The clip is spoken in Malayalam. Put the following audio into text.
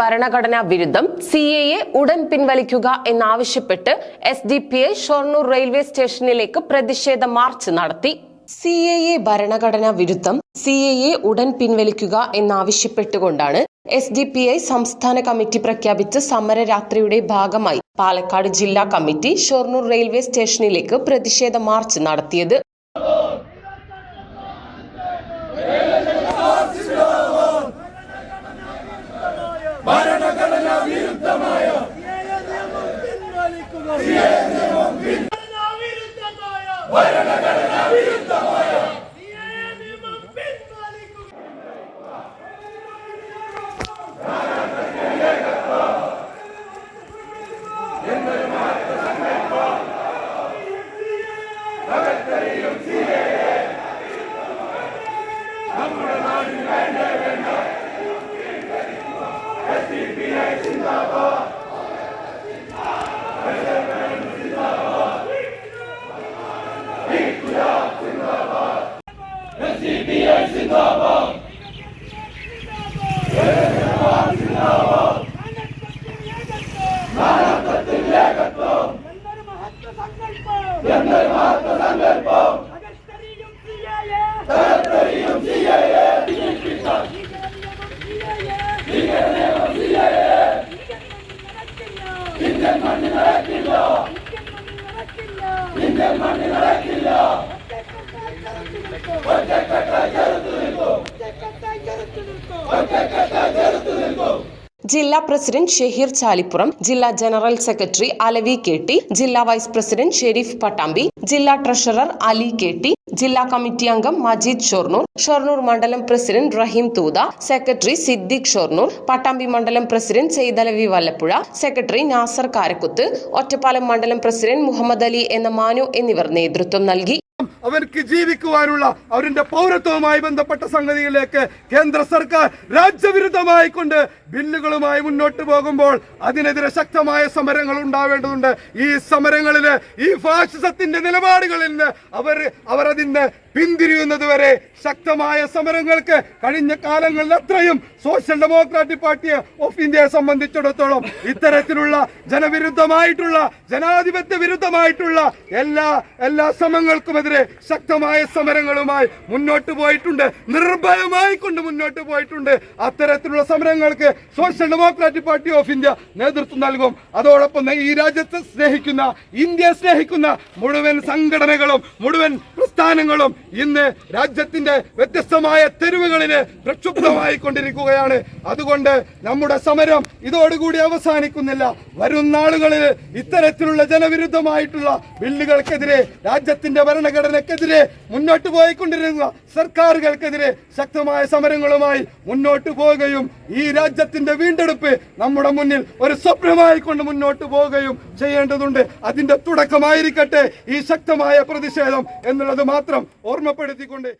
ഭരണഘടനാ വിരുദ്ധം സി എ എ ഉടൻ പിൻവലിക്കുക എന്നാവശ്യപ്പെട്ട് S D P I Shoranur railway സ്റ്റേഷനിലേക്ക് പ്രതിഷേധ മാർച്ച് നടത്തി. സി എ എ ഭരണഘടനാ വിരുദ്ധം സി എ എ ഉടൻ പിൻവലിക്കുക എന്നാവശ്യപ്പെട്ടുകൊണ്ടാണ് എസ് ഡി പി ഐ സംസ്ഥാന കമ്മിറ്റി പ്രഖ്യാപിച്ച സമരരാത്രിയുടെ ഭാഗമായി പാലക്കാട് ജില്ലാ കമ്മിറ്റി ഷൊർണൂർ റെയിൽവേ സ്റ്റേഷനിലേക്ക് പ്രതിഷേധ മാർച്ച് നടത്തിയത്. Let's see you. സങ്കല്പം അകത്തറിയും സിയായെ അകത്തറിയും സിയായെ ഇന്ത്യൻ മണ്ണിൽ നടക്കില്ല ഇന്ത്യൻ മണ്ണിൽ നടക്കില്ല ഒറ്റക്കെട്ടായി ജില്ലാ പ്രസിഡന്റ് ഷെഹീർ ചാലിപ്പുറം ജില്ലാ general secretary Alavi K T ജില്ലാ വൈസ് പ്രസിഡന്റ് ഷെരീഫ് പട്ടാമ്പി ജില്ലാ ട്രഷറർ അലി കെ ടി ജില്ലാ കമ്മിറ്റി അംഗം മജീദ് ഷൊർണൂർ ഷൊർണൂർ മണ്ഡലം പ്രസിഡന്റ് റഹീം തൂത സെക്രട്ടറി സിദ്ദിഖ് ഷൊർണൂർ പട്ടാമ്പി മണ്ഡലം പ്രസിഡന്റ് സെയ്തലവി വല്ലപ്പുഴ സെക്രട്ടറി നാസർ കാരക്കുത്ത് ഒറ്റപ്പാലം മണ്ഡലം പ്രസിഡന്റ് മുഹമ്മദ് അലി എന്ന മാനു എന്നിവർ നേതൃത്വം നൽകി. അവർക്ക് ജീവിക്കുവാനുള്ള അവരുടെ പൗരത്വവുമായി ബന്ധപ്പെട്ട സംഗതികളിലേക്ക് കേന്ദ്ര സർക്കാർ രാജ്യവിരുദ്ധമായി കൊണ്ട് ബില്ലുകളുമായി മുന്നോട്ട് പോകുമ്പോൾ അതിനെതിരെ ശക്തമായ സമരങ്ങൾ ഉണ്ടാവേണ്ടതുണ്ട്. ഈ സമരങ്ങളിൽ ഈ ഫാഷിസത്തിന്റെ നിലപാടുകളിൽ നിന്ന് അവർ അവരതിന് പിന്തിരിയുന്നത് വരെ ശക്തമായ സമരങ്ങൾക്ക് കഴിഞ്ഞ കാലങ്ങളിൽ അത്രയും സോഷ്യൽ ഡെമോക്രാറ്റിക് പാർട്ടി ഓഫ് ഇന്ത്യയെ സംബന്ധിച്ചിടത്തോളം ഇത്തരത്തിലുള്ള ജനവിരുദ്ധമായിട്ടുള്ള ജനാധിപത്യ വിരുദ്ധമായിട്ടുള്ള എല്ലാ എല്ലാ ശ്രമങ്ങൾക്കുമെതിരെ ശക്തമായ സമരങ്ങളുമായി മുന്നോട്ട് പോയിട്ടുണ്ട്. നിർഭയമായി കൊണ്ട് മുന്നോട്ട് പോയിട്ടുണ്ട്. അത്തരത്തിലുള്ള സമരങ്ങൾക്ക് social democratic party of India നേതൃത്വം നൽകും. അതോടൊപ്പം ഈ രാജ്യത്തെ സ്നേഹിക്കുന്ന ഇന്ത്യയെ സ്നേഹിക്കുന്ന മുഴുവൻ സംഘടനകളും മുഴുവൻ പ്രസ്ഥാനങ്ങളും ഇന്ന് രാജ്യത്തിന്റെ വ്യത്യസ്തമായ തെരുവുകളിന് പ്രക്ഷുബ്ധമായി കൊണ്ടിരിക്കുകയാണ്. അതുകൊണ്ട് നമ്മുടെ സമരം ഇതോടുകൂടി അവസാനിക്കുന്നില്ല. വരും നാളുകളിൽ ഇത്തരത്തിലുള്ള ജനവിരുദ്ധമായിട്ടുള്ള ബില്ലുകൾക്കെതിരെ രാജ്യത്തിന്റെ ഭരണഘടനക്കെതിരെ മുന്നോട്ട് പോയിക്കൊണ്ടിരുന്ന സർക്കാരുകൾക്കെതിരെ ശക്തമായ സമരങ്ങളുമായി മുന്നോട്ട് പോവുകയും ഈ രാജ്യത്തിന്റെ വീണ്ടെടുപ്പ് നമ്മുടെ മുന്നിൽ ഒരു സ്വപ്നമായി കൊണ്ട് മുന്നോട്ട് പോവുകയും ചെയ്യേണ്ടതുണ്ട്. അതിന്റെ തുടക്കമായിരിക്കട്ടെ ഈ ശക്തമായ പ്രതിഷേധം എന്നുള്ളത് മാത്രം ഓർമ്മപ്പെടുത്തിക്കൊണ്ട്